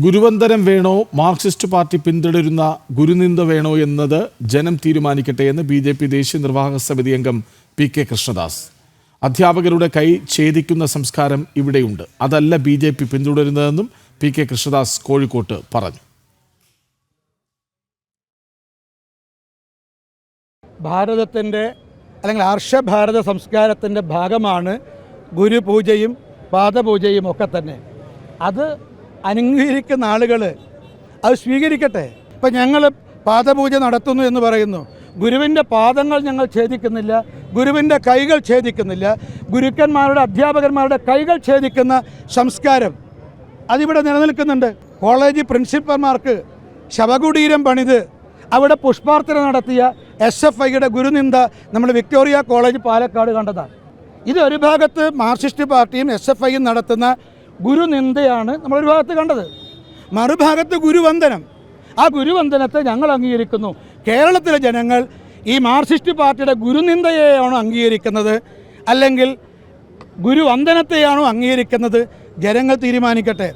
ഗുരുവന്ദനം വേണോ Marxist party പിന്തുടരുന്ന ഗുരുനിന്ദ വേണോ എന്നത് ജനം തീരുമാനിക്കട്ടെ എന്ന് ബി ജെ പി ദേശീയ നിർവാഹക സമിതി അംഗം പി കെ കൃഷ്ണദാസ്. അധ്യാപകരുടെ കൈ ഛേദിക്കുന്ന സംസ്കാരം ഇവിടെയുണ്ട്. അതല്ല ബി ജെ പി പിന്തുടരുന്നതെന്നും പി കെ കൃഷ്ണദാസ് കോഴിക്കോട്ട് പറഞ്ഞു. ഭാരതത്തിന്റെ അല്ലെങ്കിൽ ആർഷഭാരത സംസ്കാരത്തിന്റെ ഭാഗമാണ് ഗുരുപൂജയും പാദപൂജയും ഒക്കെ തന്നെ. അത് അനുഗ്രഹിക്കുന്ന ആളുകൾ അത് സ്വീകരിക്കട്ടെ. ഇപ്പം ഞങ്ങൾ പാദപൂജ നടത്തുന്നു എന്ന് പറയുന്നു. ഗുരുവിന്റെ പാദങ്ങൾ ഞങ്ങൾ ഛേദിക്കുന്നില്ല. ഗുരുവിന്റെ കൈകൾ ഛേദിക്കുന്നില്ല. ഗുരുക്കന്മാരുടെ അധ്യാപകന്മാരുടെ കൈകൾ ഛേദിക്കുന്ന സംസ്കാരം അതിവിടെ നിലനിൽക്കുന്നുണ്ട്. കോളേജ് പ്രിൻസിപ്പൽമാർക്ക് ശവകുടീരം പണിത് അവിടെ പുഷ്പാർച്ചന നടത്തിയ എസ് എഫ് ഐയുടെ ഗുരുനിന്ദ നമ്മൾ വിക്ടോറിയ കോളേജ് പാലക്കാട് കണ്ടതാണ്. ഇത് ഒരു ഭാഗത്ത് മാർക്സിസ്റ്റ് പാർട്ടിയും എസ് എഫ് ഐയും നടത്തുന്ന ഗുരുനിന്ദയാണ് നമ്മൾ ഒരു ഭാഗത്ത് കണ്ടത്. മറുഭാഗത്ത് ഗുരുവന്ദനം. ആ ഗുരുവന്ദനത്തെ ഞങ്ങൾ അംഗീകരിക്കുന്നു. കേരളത്തിലെ ജനങ്ങൾ ഈ മാർക്സിസ്റ്റ് പാർട്ടിയുടെ ഗുരുനിന്ദയെയാണോ അംഗീകരിക്കുന്നത്? അല്ലെങ്കിൽ ഗുരുവന്ദനത്തെയാണോ അംഗീകരിക്കുന്നത്? ജനങ്ങൾ തീരുമാനിക്കട്ടെ.